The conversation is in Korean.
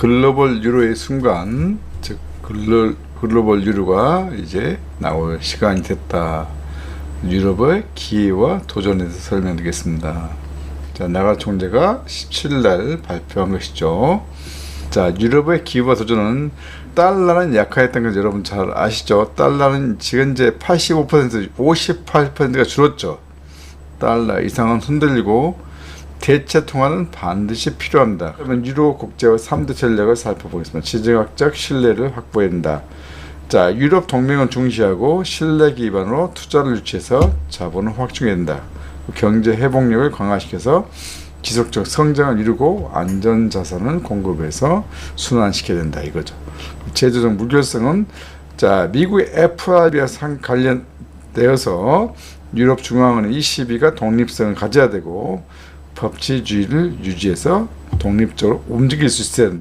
글로벌 유로의 순간, 즉 글로, 글로벌 유로가 이제 나올 시간이 됐다. 유럽의 기회와 도전에 대해서 설명드리겠습니다. 자, 나가 총재가 17일 발표한 것이죠. 자, 유럽의 기후와 도전은 달러는 약화했던 걸 여러분 잘 아시죠? 달러는 지금 이제 85%, 58%가 줄었죠. 달러 이상은 흔들리고 대체 통화는 반드시 필요합니다. 그러면 유로 국제와 3대 전략을 살펴보겠습니다. 지정학적 신뢰를 확보해야 된다. 자, 유럽 동맹은 중시하고 신뢰 기반으로 투자를 유치해서 자본을 확충해야 된다. 경제 회복력을 강화시켜서 지속적 성장을 이루고 안전 자산을 공급해서 순환시켜야 된다 이거죠. 제도적 무결성은 자 미국의 FRB와 상 관련되어서 유럽 중앙은행 ECB가 독립성을 가져야 되고 법치주의를 유지해서 독립적으로 움직일 수 있어야 된다.